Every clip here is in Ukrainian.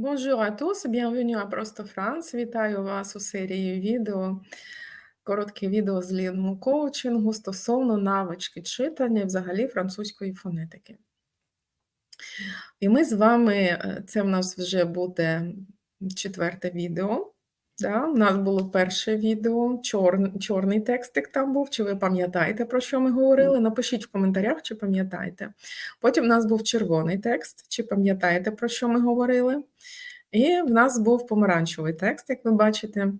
Bonjour à tous, Просто Франц. Вітаю вас у серії відео, коротке відео з лінму коучингу стосовно навички читання і взагалі французької фонетики. І ми з вами, е, це в нас вже буде четверте відео. Да? У нас було перше відео, чор, чорний текстик там був. Чи ви пам'ятаєте, про що ми говорили? Напишіть в коментарях, чи пам'ятаєте. Потім в нас був червоний текст, чи пам'ятаєте, про що ми говорили? І в нас був помаранчевий текст, як ви бачите,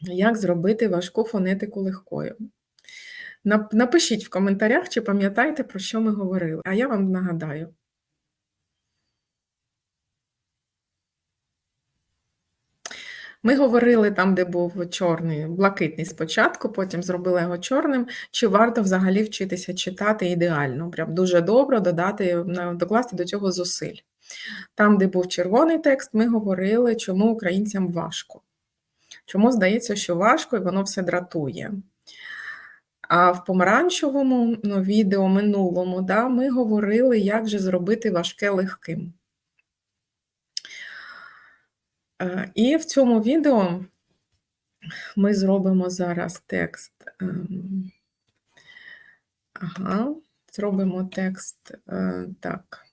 як зробити важку фонетику легкою. Напишіть в коментарях, чи пам'ятаєте, про що ми говорили, а я вам нагадаю. Ми говорили там, де був чорний, блакитний спочатку, потім зробили його чорним. Чи варто взагалі вчитися читати ідеально? Прям дуже добре додати, докласти до цього зусиль. Там, де був червоний текст, ми говорили, чому українцям важко. Чому здається, що важко і воно все дратує. А в помаранчевому ну, відео минулому да, ми говорили, як же зробити важке легким. Е, і в цьому відео ми зробимо зараз текст. Ем, ага, зробимо текст е, так.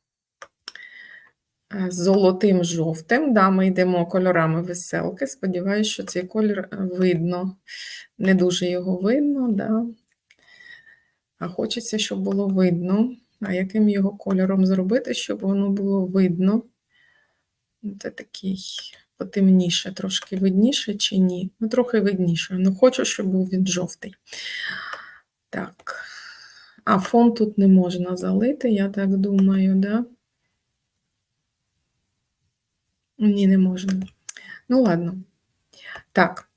Е, з золотим жовтим. Да, Ми йдемо кольорами веселки. Сподіваюся, що цей колір видно. Не дуже його видно, да. а хочеться, щоб було видно. А яким його кольором зробити, щоб воно було видно? Це такий потемніше, трошки видніше чи ні? Ну, трохи видніше. Ну, хочу, щоб був він жовтий. Так. А фон тут не можна залити, я так думаю, да? Ні, не можна. Ну, ладно. Так.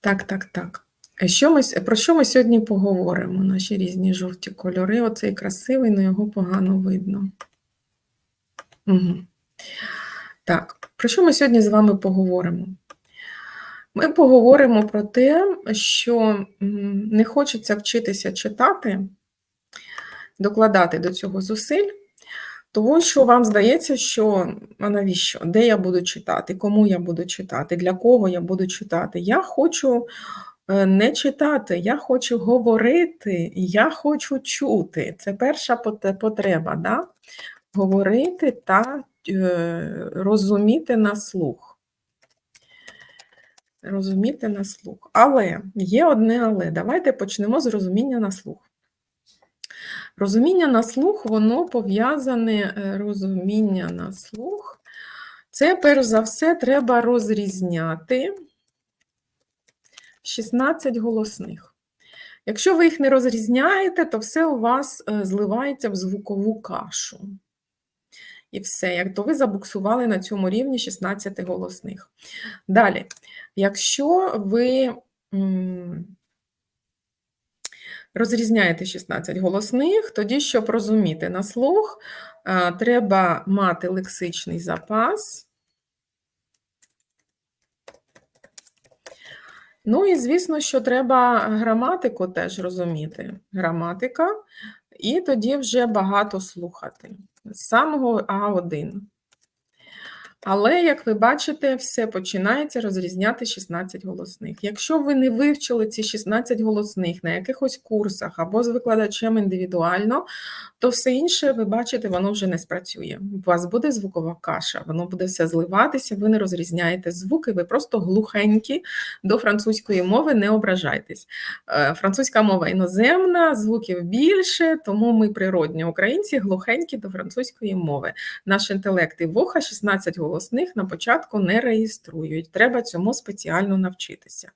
Так, так, так. Що ми, Про що ми сьогодні поговоримо? Наші різні жовті кольори. Оцей красивий, але його погано видно. Угу. Так, про що ми сьогодні з вами поговоримо? Ми поговоримо про те, що не хочеться вчитися читати, докладати до цього зусиль. Тому що вам здається, що а навіщо? Де я буду читати, кому я буду читати, для кого я буду читати. Я хочу е, не читати, я хочу говорити, я хочу чути. Це перша потреба. Да? Говорити та е, розуміти на слух. Розуміти на слух. Але є одне але. Давайте почнемо з розуміння на слух. Розуміння на слух, воно пов'язане е, розуміння на слух. Це, перш за все, треба розрізняти 16 голосних. Якщо ви їх не розрізняєте, то все у вас е, зливається в звукову кашу. І все, як то ви забуксували на цьому рівні 16 голосних. Далі, якщо ви Розрізняєте 16 голосних, тоді, щоб розуміти на слух, треба мати лексичний запас. Ну і, звісно, що треба граматику теж розуміти. Граматика, і тоді вже багато слухати. Самого А1. Але, як ви бачите, все починається розрізняти 16 голосних. Якщо ви не вивчили ці 16 голосних на якихось курсах або з викладачем індивідуально, то все інше, ви бачите, воно вже не спрацює. У вас буде звукова каша, воно буде все зливатися, ви не розрізняєте звуки, ви просто глухенькі до французької мови, не ображайтесь. Е, французька мова іноземна, звуків більше, тому ми природні українці глухенькі до французької мови. Наш інтелект і вуха 16 голосних голосних на початку не реєструють. Треба цьому спеціально навчитися.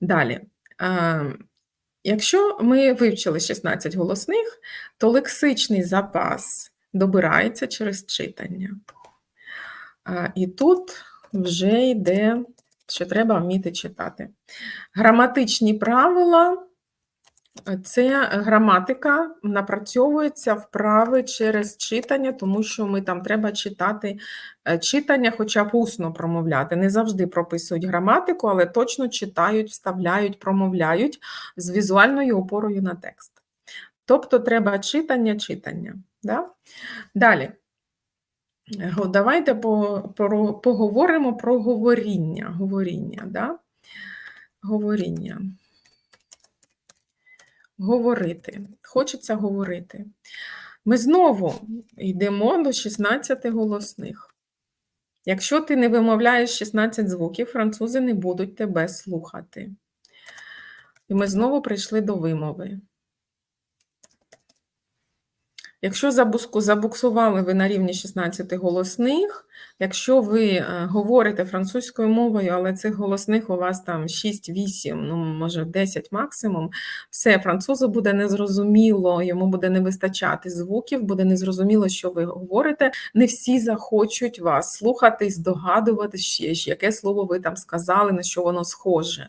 Далі. Якщо ми вивчили 16 голосних, то лексичний запас добирається через читання. І тут вже йде, що треба вміти читати. Граматичні правила це граматика напрацьовується вправи через читання, тому що ми там треба читати е, читання, хоча б усно промовляти. Не завжди прописують граматику, але точно читають, вставляють, промовляють з візуальною опорою на текст. Тобто треба читання, читання. Да? Далі. Давайте поговоримо про говоріння. Говоріння, да? Говоріння. Говорити. Хочеться говорити. Ми знову йдемо до 16 голосних. Якщо ти не вимовляєш 16 звуків, французи не будуть тебе слухати. І ми знову прийшли до вимови. Якщо забуксували ви на рівні 16 голосних, якщо ви е, говорите французькою мовою, але цих голосних у вас там 6, 8, ну може 10 максимум, все, французу буде незрозуміло, йому буде не вистачати звуків, буде незрозуміло, що ви говорите. Не всі захочуть вас слухати, здогадуватись, ще ж, яке слово ви там сказали, на що воно схоже.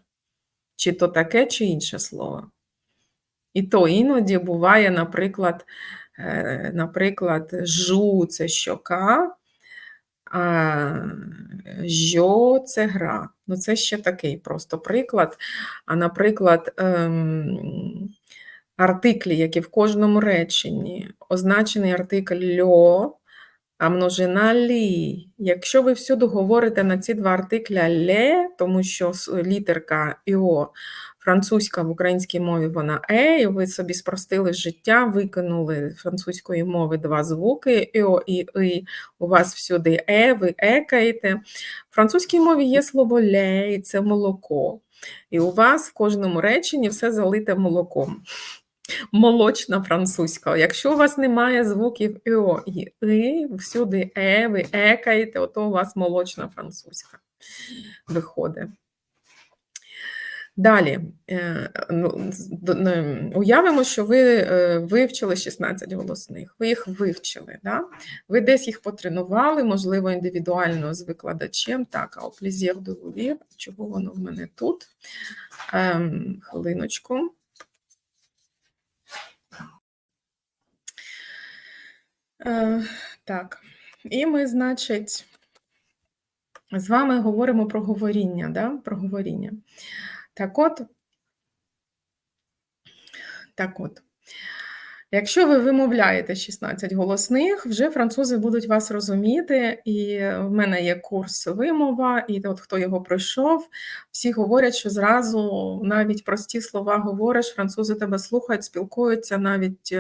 Чи то таке, чи інше слово. І то іноді буває, наприклад, наприклад, жу це щока, а жьо це гра. Ну, це ще такий просто приклад. А, наприклад, ем, артиклі, які в кожному реченні означений артикль льо, а множина лі. Якщо ви всюди говорите на ці два артикля ле, тому що літерка іо французька в українській мові вона е, і ви собі спростили життя, викинули французької мови два звуки іо і и, у вас всюди е, ви екаєте. В французькій мові є слово ле, і це молоко. І у вас в кожному реченні все залите молоком. Молочна французька. Якщо у вас немає звуків ІО і И, всюди Е, ви екаєте, ото у вас молочна французька виходить. Далі, е, ну, уявимо, що ви е, вивчили 16 голосних, ви їх вивчили, да? ви десь їх потренували, можливо, індивідуально з викладачем. Так, а плізєр de vous чого воно в мене тут? Ем, хвилиночку. Е, Так, і ми, значить, з вами говоримо про говоріння, да? про говоріння. Так от, так от, якщо ви вимовляєте 16 голосних, вже французи будуть вас розуміти, і в мене є курс вимова, і от хто його пройшов, всі говорять, що зразу навіть прості слова говориш, французи тебе слухають, спілкуються, навіть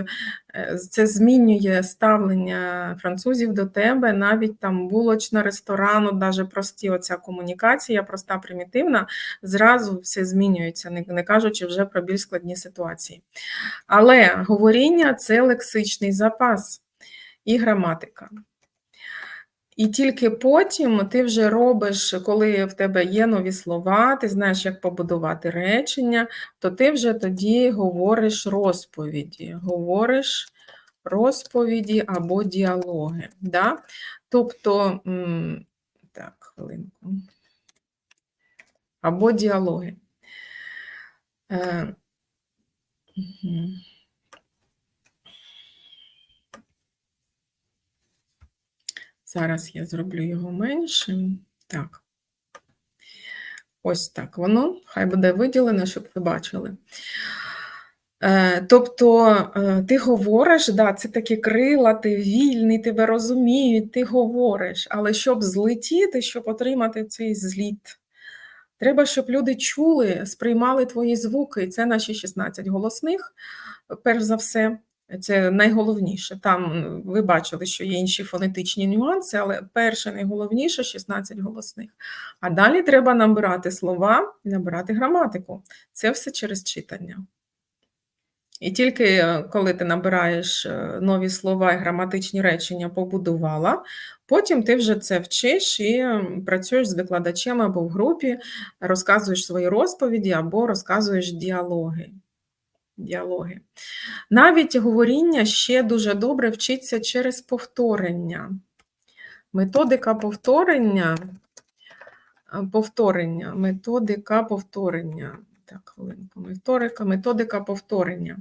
це змінює ставлення французів до тебе, навіть там булочна, ресторану, навіть прості оця комунікація, проста, примітивна, зразу все змінюється, не кажучи вже про більш складні ситуації. Але говоріння це лексичний запас і граматика. І тільки потім ти вже робиш, коли в тебе є нові слова, ти знаєш, як побудувати речення, то ти вже тоді говориш розповіді, говориш розповіді або діалоги. Да? Тобто, так, хвилинку. Або діалоги. Е, мгм. Зараз я зроблю його меншим. Так. Ось так воно. Хай буде виділене, щоб ви бачили. Е, Тобто е, ти говориш, да, це такі крила, ти вільний, тебе розуміють, ти говориш, але щоб злетіти, щоб отримати цей зліт, треба, щоб люди чули, сприймали твої звуки. Це наші 16 голосних, перш за все. Це найголовніше. Там ви бачили, що є інші фонетичні нюанси, але перше найголовніше 16 голосних. А далі треба набирати слова набирати граматику. Це все через читання. І тільки е, коли ти набираєш е, нові слова і граматичні речення побудувала, потім ти вже це вчиш і працюєш з викладачем або в групі, розказуєш свої розповіді або розказуєш діалоги. Діалоги. Навіть говоріння ще дуже добре вчиться через повторення. Методика повторення, повторення, методика повторення. Так, хвилинку, методика, методика повторення.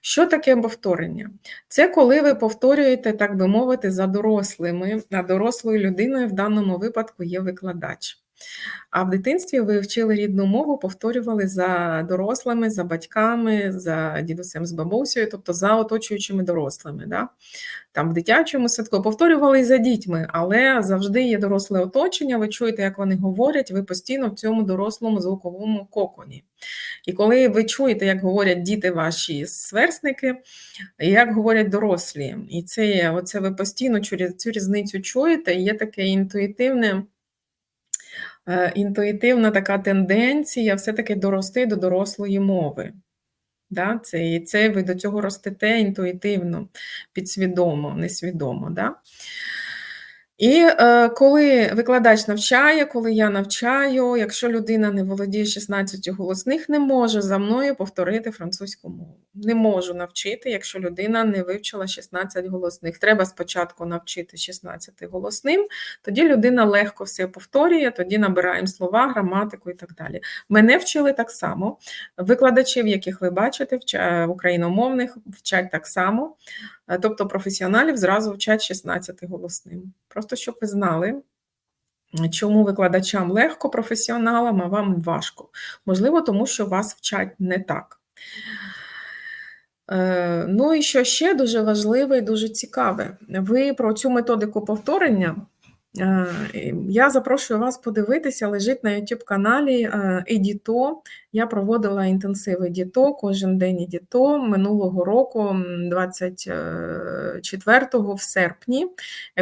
Що таке повторення? Це коли ви повторюєте, так би мовити, за дорослими, а дорослою людиною в даному випадку є викладач. А в дитинстві ви вчили рідну мову, повторювали за дорослими, за батьками, за дідусем з бабусею, тобто за оточуючими дорослими. Да? Там в дитячому садку повторювали і за дітьми, але завжди є доросле оточення, ви чуєте, як вони говорять, ви постійно в цьому дорослому звуковому коконі. І коли ви чуєте, як говорять діти ваші сверстники, як говорять дорослі, і це оце ви постійно цю різницю чуєте, є таке інтуїтивне. Е, інтуїтивна така тенденція все-таки дорости до дорослої мови. Да? Це, І це ви до цього ростете інтуїтивно, підсвідомо, несвідомо. Да? І е, коли викладач навчає, коли я навчаю, якщо людина не володіє 16 голосних, не може за мною повторити французьку мову. Не можу навчити, якщо людина не вивчила 16 голосних. Треба спочатку навчити 16 голосним, тоді людина легко все повторює, тоді набираємо слова, граматику і так далі. Мене вчили так само. Викладачів, яких ви бачите, україномовних вчать так само. Е, тобто професіоналів зразу вчать 16 голосним. Просто щоб ви знали, чому викладачам легко професіоналам, а вам важко. Можливо, тому що вас вчать не так. Е, ну і що ще дуже важливе і дуже цікаве, ви про цю методику повторення я запрошую вас подивитися, лежить на YouTube каналі Едіто. Я проводила інтенсив Едіто, кожен день Едіто минулого року, 24 в серпні.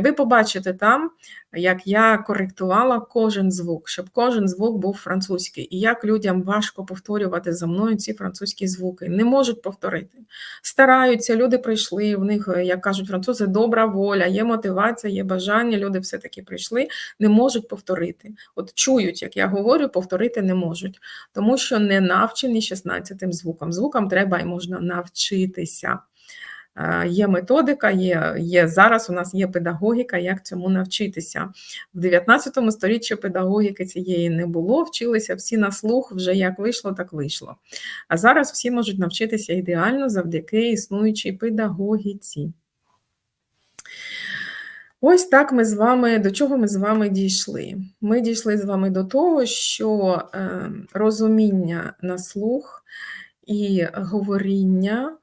Ви побачите там, як я коректувала кожен звук, щоб кожен звук був французький. І як людям важко повторювати за мною ці французькі звуки. Не можуть повторити. Стараються, люди прийшли, в них, як кажуть, французи, добра воля, є мотивація, є бажання, люди все-таки прийшли, не можуть повторити. От чують, як я говорю, повторити не можуть, тому що не навчені 16 звуком. Звукам треба і можна навчитися. Є методика, є є зараз. У нас є педагогіка, як цьому навчитися в 19 сторіччі педагогіки цієї не було. Вчилися всі на слух, вже як вийшло, так вийшло. А зараз всі можуть навчитися ідеально завдяки існуючій педагогіці. Ось так ми з вами до чого ми з вами дійшли? Ми дійшли з вами до того, що е, розуміння на слух і говоріння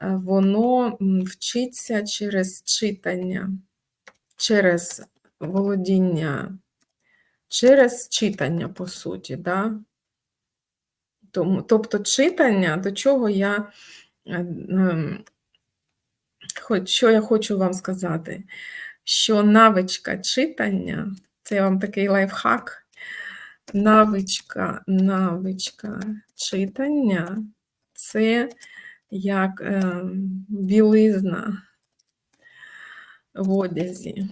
воно вчиться через читання, через володіння, через читання, по суті. Да? Тому, Тобто читання, до чого я, е, ем, що я хочу вам сказати, що навичка читання, це вам такий лайфхак, навичка, навичка читання це як е, білизна в одязі.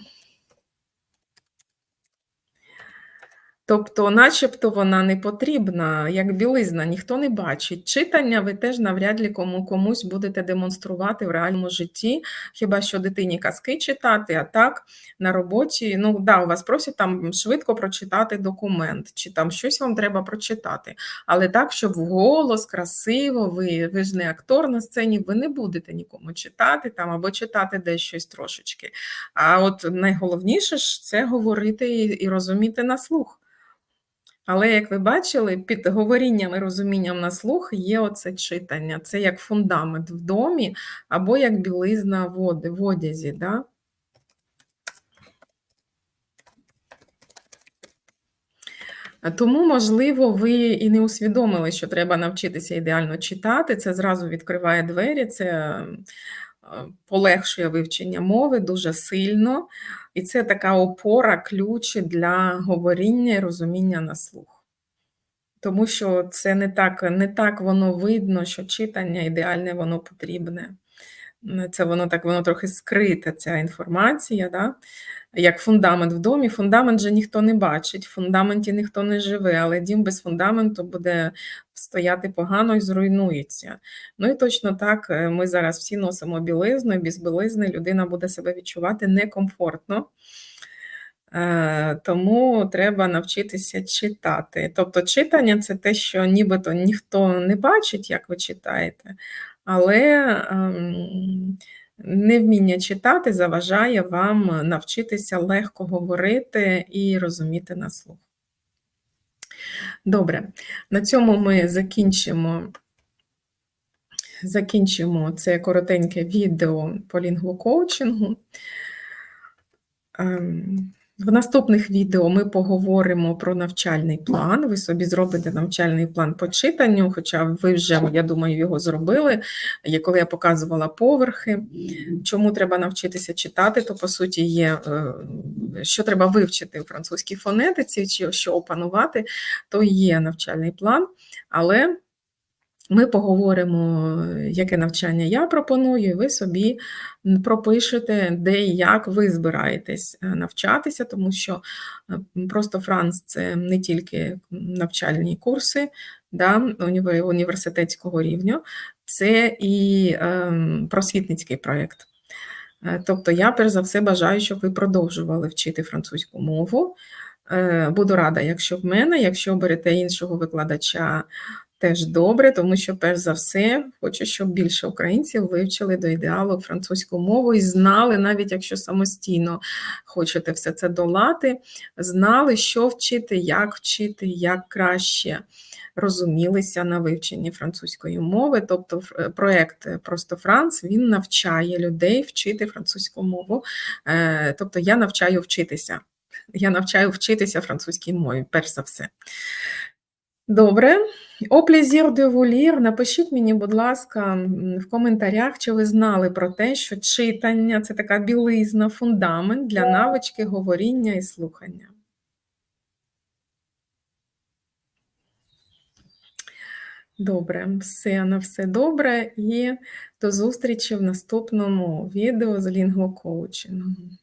Тобто, начебто вона не потрібна, як білизна, ніхто не бачить. Читання ви теж навряд ли кому комусь будете демонструвати в реальному житті, хіба що дитині казки читати, а так на роботі. Ну, да, у вас просять там швидко прочитати документ, чи там щось вам треба прочитати. Але так, щоб вголос, красиво, ви ви ж не актор на сцені, ви не будете нікому читати там або читати десь щось трошечки. А от найголовніше ж це говорити і, і розуміти на слух. Але, як ви бачили, під говорінням і розумінням на слух є оце читання. Це як фундамент в домі або як білизна води, в одязі. Да? Тому, можливо, ви і не усвідомили, що треба навчитися ідеально читати. Це зразу відкриває двері, це полегшує вивчення мови дуже сильно, і це така опора, ключ для говоріння і розуміння на слух. Тому що це не так не так воно видно, що читання ідеальне, воно потрібне. Це воно так воно трохи скрита, ця інформація. Да? як фундамент в домі. Фундамент же ніхто не бачить, в фундаменті ніхто не живе, але дім без фундаменту буде стояти погано і зруйнується. Ну і точно так, е, ми зараз всі носимо білизну, і без білизни людина буде себе відчувати некомфортно. Е, тому треба навчитися читати. Тобто, читання це те, що нібито ніхто не бачить, як ви читаєте, але ем, Невміння читати заважає вам навчитися легко говорити і розуміти на слух. Добре, на цьому ми закінчимо, закінчимо це коротеньке відео по лінгвокоучингу. В наступних відео ми поговоримо про навчальний план. Ви собі зробите навчальний план по читанню, хоча ви вже, я думаю, його зробили. Коли я показувала поверхи, чому треба навчитися читати, то по суті є, е, що треба вивчити у французькій фонетиці, чи що опанувати, то є навчальний план. Але ми поговоримо, яке навчання я пропоную, і ви собі пропишете, де і як ви збираєтесь е, навчатися, тому що е, просто Франц це не тільки навчальні курси да, університетського рівня, це і ем, просвітницький проєкт. Е, Тобто, я перш за все бажаю, щоб ви продовжували вчити французьку мову. Буду рада, якщо в мене, якщо берете іншого викладача, теж добре, тому що, перш за все, хочу, щоб більше українців вивчили до ідеалу французьку мову і знали, навіть якщо самостійно хочете все це долати, знали, що вчити, як вчити, як краще розумілися на вивченні французької мови. Тобто, е, проект Просто Франц він навчає людей вчити французьку мову. Е, Тобто, я навчаю вчитися. Я навчаю вчитися французькій мові, перш за все. Добре. Plaisir de. Напишіть мені, будь ласка, в коментарях, чи ви знали про те, що читання це така білизна, фундамент для навички говоріння і слухання. Добре, все на все добре і до зустрічі в наступному відео з лінгвокоучингом.